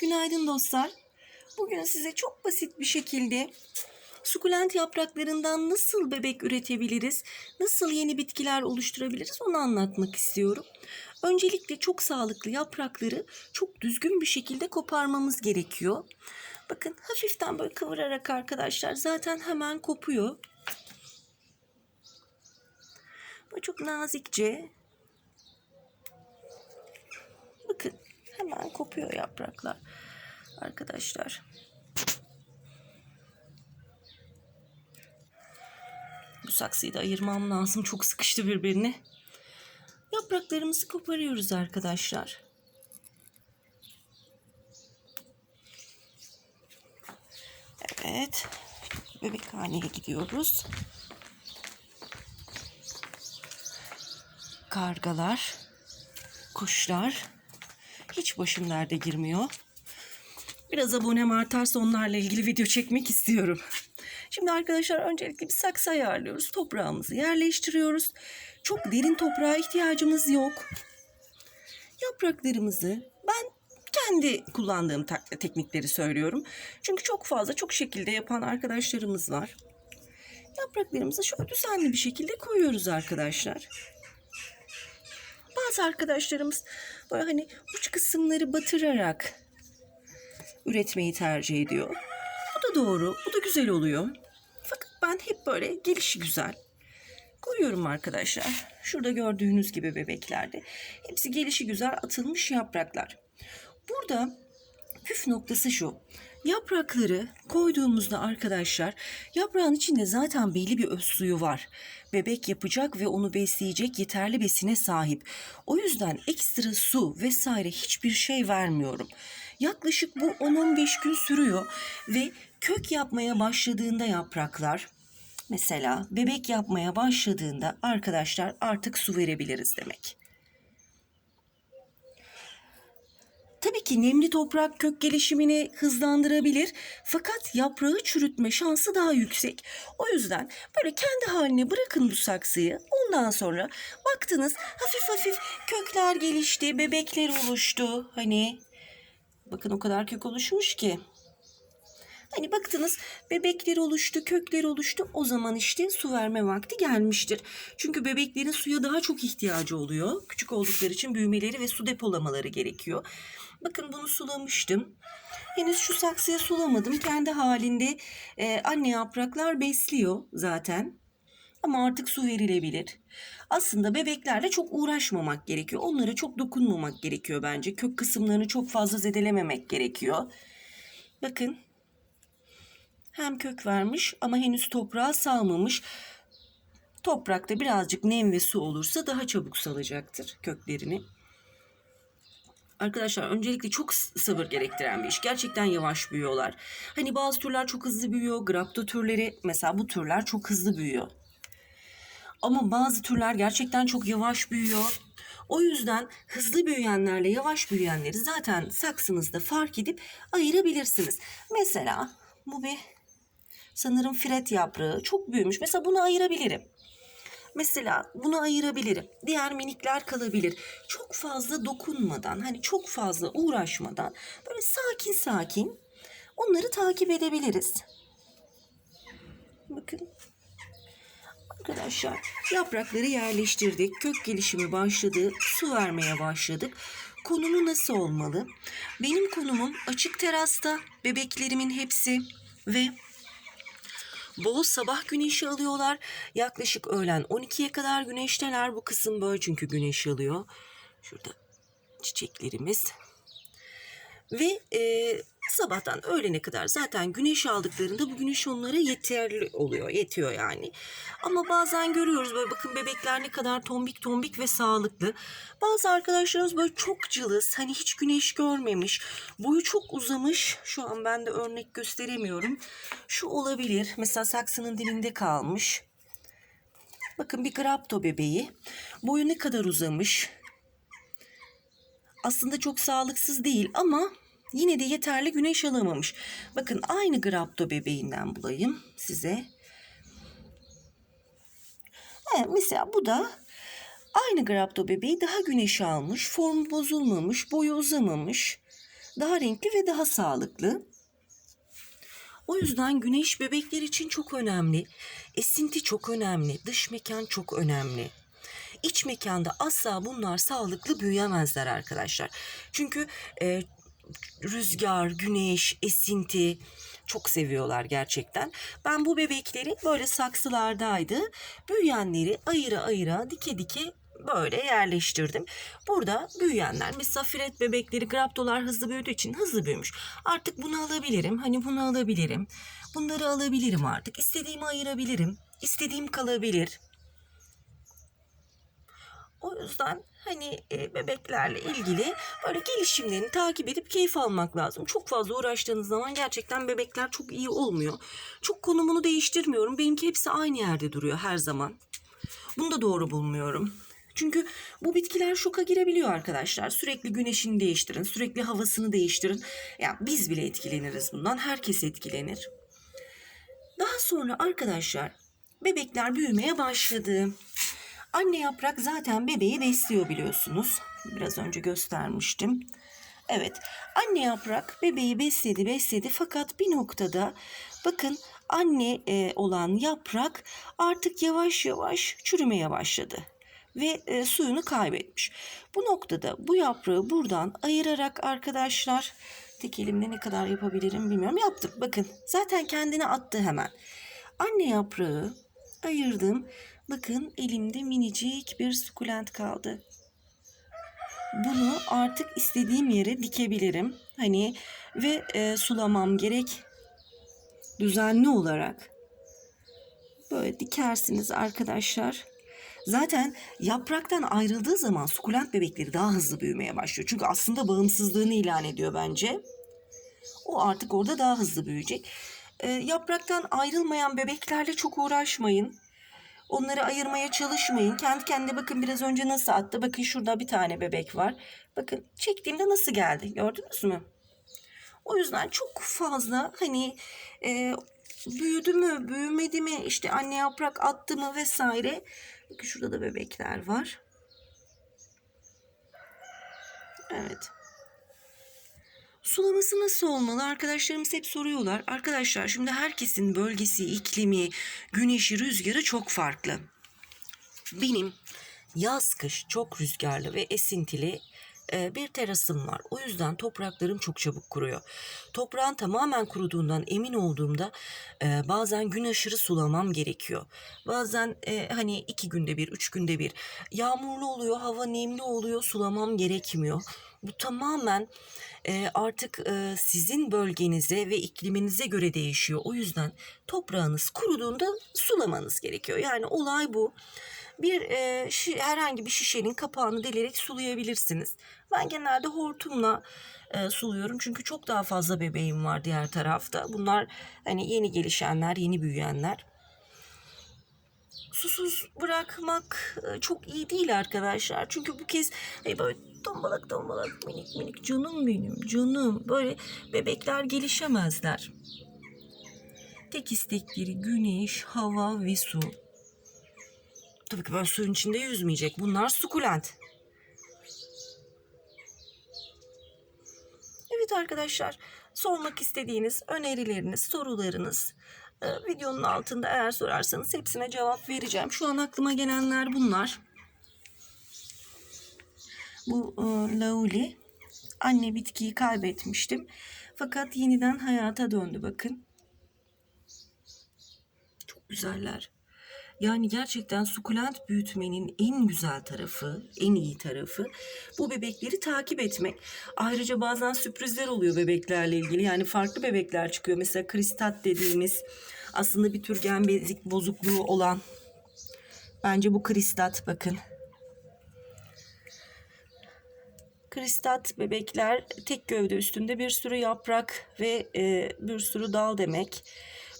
Günaydın dostlar. Bugün size çok basit bir şekilde sukulent yapraklarından nasıl bebek üretebiliriz, nasıl yeni bitkiler oluşturabiliriz onu anlatmak istiyorum. Öncelikle çok sağlıklı yaprakları çok düzgün bir şekilde koparmamız gerekiyor. Bakın hafiften böyle kıvırarak arkadaşlar zaten hemen kopuyor. Böyle çok nazikçe Bakın hemen kopuyor yapraklar arkadaşlar. Bu saksıyı da ayırmam lazım. Çok sıkıştı birbirine. Yapraklarımızı koparıyoruz arkadaşlar. Evet. Bebekhaneye gidiyoruz. Kargalar, kuşlar, hiç başım derde girmiyor. Biraz abonem artarsa onlarla ilgili video çekmek istiyorum. Şimdi arkadaşlar öncelikle bir saksı ayarlıyoruz. Toprağımızı yerleştiriyoruz. Çok derin toprağa ihtiyacımız yok. Yapraklarımızı ben kendi kullandığım teknikleri söylüyorum. Çünkü çok fazla çok şekilde yapan arkadaşlarımız var. Yapraklarımızı şöyle düzenli bir şekilde koyuyoruz arkadaşlar. Bazı arkadaşlarımız böyle hani uç kısımları batırarak üretmeyi tercih ediyor. Bu da doğru, bu da güzel oluyor. Fakat ben hep böyle gelişi güzel koyuyorum arkadaşlar. Şurada gördüğünüz gibi bebeklerde. Hepsi gelişi güzel atılmış yapraklar. Burada püf noktası şu. Yaprakları koyduğumuzda arkadaşlar yaprağın içinde zaten belli bir öz suyu var. Bebek yapacak ve onu besleyecek yeterli besine sahip. O yüzden ekstra su vesaire hiçbir şey vermiyorum. Yaklaşık bu 10-15 gün sürüyor ve kök yapmaya başladığında yapraklar mesela bebek yapmaya başladığında arkadaşlar artık su verebiliriz demek. Tabii ki nemli toprak kök gelişimini hızlandırabilir fakat yaprağı çürütme şansı daha yüksek. O yüzden böyle kendi haline bırakın bu saksıyı. Ondan sonra baktınız hafif hafif kökler gelişti, bebekler oluştu. Hani bakın o kadar kök oluşmuş ki. Hani baktınız bebekler oluştu, kökler oluştu. O zaman işte su verme vakti gelmiştir. Çünkü bebeklerin suya daha çok ihtiyacı oluyor. Küçük oldukları için büyümeleri ve su depolamaları gerekiyor. Bakın bunu sulamıştım. Henüz şu saksıya sulamadım. Kendi halinde e, anne yapraklar besliyor zaten. Ama artık su verilebilir. Aslında bebeklerle çok uğraşmamak gerekiyor. Onlara çok dokunmamak gerekiyor bence. Kök kısımlarını çok fazla zedelememek gerekiyor. Bakın hem kök vermiş ama henüz toprağa salmamış. Toprakta birazcık nem ve su olursa daha çabuk salacaktır köklerini. Arkadaşlar öncelikle çok sabır gerektiren bir iş. Gerçekten yavaş büyüyorlar. Hani bazı türler çok hızlı büyüyor. Grapto türleri mesela bu türler çok hızlı büyüyor. Ama bazı türler gerçekten çok yavaş büyüyor. O yüzden hızlı büyüyenlerle yavaş büyüyenleri zaten saksınızda fark edip ayırabilirsiniz. Mesela bu bir sanırım firet yaprağı çok büyümüş. Mesela bunu ayırabilirim. Mesela bunu ayırabilirim. Diğer minikler kalabilir. Çok fazla dokunmadan, hani çok fazla uğraşmadan böyle sakin sakin onları takip edebiliriz. Bakın. Arkadaşlar yaprakları yerleştirdik. Kök gelişimi başladı. Su vermeye başladık. Konumu nasıl olmalı? Benim konumum açık terasta. Bebeklerimin hepsi ve Bol sabah güneşi alıyorlar. Yaklaşık öğlen 12'ye kadar güneşteler. Bu kısım böyle çünkü güneş alıyor. Şurada çiçeklerimiz. Ve e, sabahtan öğlene kadar zaten güneş aldıklarında bu güneş onlara yeterli oluyor. Yetiyor yani. Ama bazen görüyoruz böyle bakın bebekler ne kadar tombik tombik ve sağlıklı. Bazı arkadaşlarımız böyle çok cılız. Hani hiç güneş görmemiş. Boyu çok uzamış. Şu an ben de örnek gösteremiyorum. Şu olabilir. Mesela saksının dibinde kalmış. Bakın bir grapto bebeği. Boyu ne kadar uzamış. Aslında çok sağlıksız değil ama yine de yeterli güneş alamamış. Bakın aynı grapto bebeğinden bulayım size. Evet, mesela bu da aynı grapto bebeği daha güneş almış. Formu bozulmamış, boyu uzamamış. daha renkli ve daha sağlıklı. O yüzden güneş bebekler için çok önemli. Esinti çok önemli. Dış mekan çok önemli. İç mekanda asla bunlar sağlıklı büyüyemezler arkadaşlar. Çünkü e, rüzgar, güneş, esinti çok seviyorlar gerçekten. Ben bu bebekleri böyle saksılardaydı. Büyüyenleri ayıra ayıra dike dike böyle yerleştirdim. Burada büyüyenler mesela firet bebekleri graptolar hızlı büyüdüğü için hızlı büyümüş. Artık bunu alabilirim. Hani bunu alabilirim. Bunları alabilirim artık. İstediğimi ayırabilirim. İstediğim kalabilir. O yüzden hani e, bebeklerle ilgili böyle gelişimlerini takip edip keyif almak lazım. Çok fazla uğraştığınız zaman gerçekten bebekler çok iyi olmuyor. Çok konumunu değiştirmiyorum. Benimki hepsi aynı yerde duruyor her zaman. Bunu da doğru bulmuyorum. Çünkü bu bitkiler şoka girebiliyor arkadaşlar. Sürekli güneşini değiştirin, sürekli havasını değiştirin. Ya biz bile etkileniriz bundan. Herkes etkilenir. Daha sonra arkadaşlar bebekler büyümeye başladı. Anne yaprak zaten bebeği besliyor biliyorsunuz. Biraz önce göstermiştim. Evet, anne yaprak bebeği besledi besledi fakat bir noktada bakın anne e, olan yaprak artık yavaş yavaş çürümeye başladı ve e, suyunu kaybetmiş. Bu noktada bu yaprağı buradan ayırarak arkadaşlar tek elimle ne kadar yapabilirim bilmiyorum. Yaptım bakın zaten kendini attı hemen. Anne yaprağı ayırdım. Bakın elimde minicik bir sukulent kaldı. Bunu artık istediğim yere dikebilirim. Hani ve e, sulamam gerek düzenli olarak. Böyle dikersiniz arkadaşlar. Zaten yapraktan ayrıldığı zaman sukulent bebekleri daha hızlı büyümeye başlıyor. Çünkü aslında bağımsızlığını ilan ediyor bence. O artık orada daha hızlı büyüyecek. E, yapraktan ayrılmayan bebeklerle çok uğraşmayın. Onları ayırmaya çalışmayın. Kendi kendine bakın biraz önce nasıl attı. Bakın şurada bir tane bebek var. Bakın çektiğimde nasıl geldi. Gördünüz mü? O yüzden çok fazla hani e, büyüdü mü, büyümedi mi, işte anne yaprak attı mı vesaire. Bakın şurada da bebekler var. Evet. Sulaması nasıl olmalı? Arkadaşlarımız hep soruyorlar. Arkadaşlar şimdi herkesin bölgesi, iklimi, güneşi, rüzgarı çok farklı. Benim yaz kış çok rüzgarlı ve esintili e, bir terasım var. O yüzden topraklarım çok çabuk kuruyor. Toprağın tamamen kuruduğundan emin olduğumda e, bazen gün aşırı sulamam gerekiyor. Bazen e, hani iki günde bir, üç günde bir yağmurlu oluyor, hava nemli oluyor, sulamam gerekmiyor. Bu tamamen e, artık e, sizin bölgenize ve ikliminize göre değişiyor. O yüzden toprağınız kuruduğunda sulamanız gerekiyor. Yani olay bu. Bir e, şi, herhangi bir şişenin kapağını delerek sulayabilirsiniz. Ben genelde hortumla e, suluyorum çünkü çok daha fazla bebeğim var diğer tarafta. Bunlar hani yeni gelişenler, yeni büyüyenler. Susuz bırakmak e, çok iyi değil arkadaşlar. Çünkü bu kez e, böyle tombalak tombalak minik minik canım benim canım. Böyle bebekler gelişemezler. Tek istekleri güneş, hava ve su. Tabii ki böyle suyun içinde yüzmeyecek. Bunlar sukulent. Evet arkadaşlar, sormak istediğiniz önerileriniz, sorularınız videonun altında eğer sorarsanız hepsine cevap vereceğim. Şu an aklıma gelenler bunlar. Bu e, lauli anne bitkiyi kaybetmiştim. Fakat yeniden hayata döndü bakın. Çok güzeller. Yani gerçekten sukulent büyütmenin en güzel tarafı, en iyi tarafı bu bebekleri takip etmek. Ayrıca bazen sürprizler oluyor bebeklerle ilgili. Yani farklı bebekler çıkıyor. Mesela kristat dediğimiz aslında bir tür gen bezik bozukluğu olan. Bence bu kristat bakın. Kristat bebekler tek gövde üstünde bir sürü yaprak ve e, bir sürü dal demek.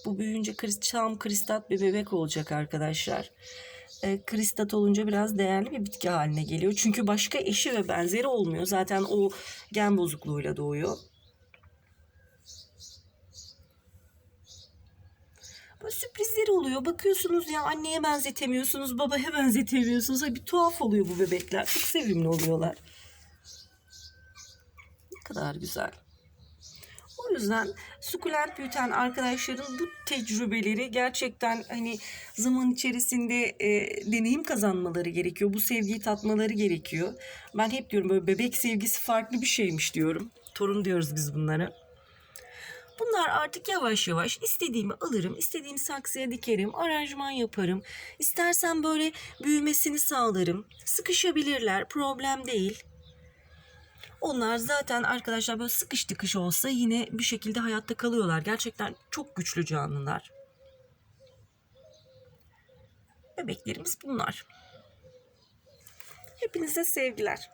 Bu büyüyünce tam kristat bir bebek olacak arkadaşlar. E, kristat olunca biraz değerli bir bitki haline geliyor. Çünkü başka eşi ve benzeri olmuyor. Zaten o gen bozukluğuyla doğuyor. Böyle sürprizleri oluyor. Bakıyorsunuz ya anneye benzetemiyorsunuz, babaya benzetemiyorsunuz. Bir tuhaf oluyor bu bebekler. Çok sevimli oluyorlar. Ne kadar güzel. O yüzden sukulent büyüten arkadaşların bu tecrübeleri gerçekten hani zaman içerisinde e, deneyim kazanmaları gerekiyor. Bu sevgiyi tatmaları gerekiyor. Ben hep diyorum böyle bebek sevgisi farklı bir şeymiş diyorum. Torun diyoruz biz bunlara. Bunlar artık yavaş yavaş istediğimi alırım, istediğim saksıya dikerim, aranjman yaparım. İstersen böyle büyümesini sağlarım. Sıkışabilirler, problem değil. Onlar zaten arkadaşlar böyle sıkış tıkış olsa yine bir şekilde hayatta kalıyorlar. Gerçekten çok güçlü canlılar. Bebeklerimiz bunlar. Hepinize sevgiler.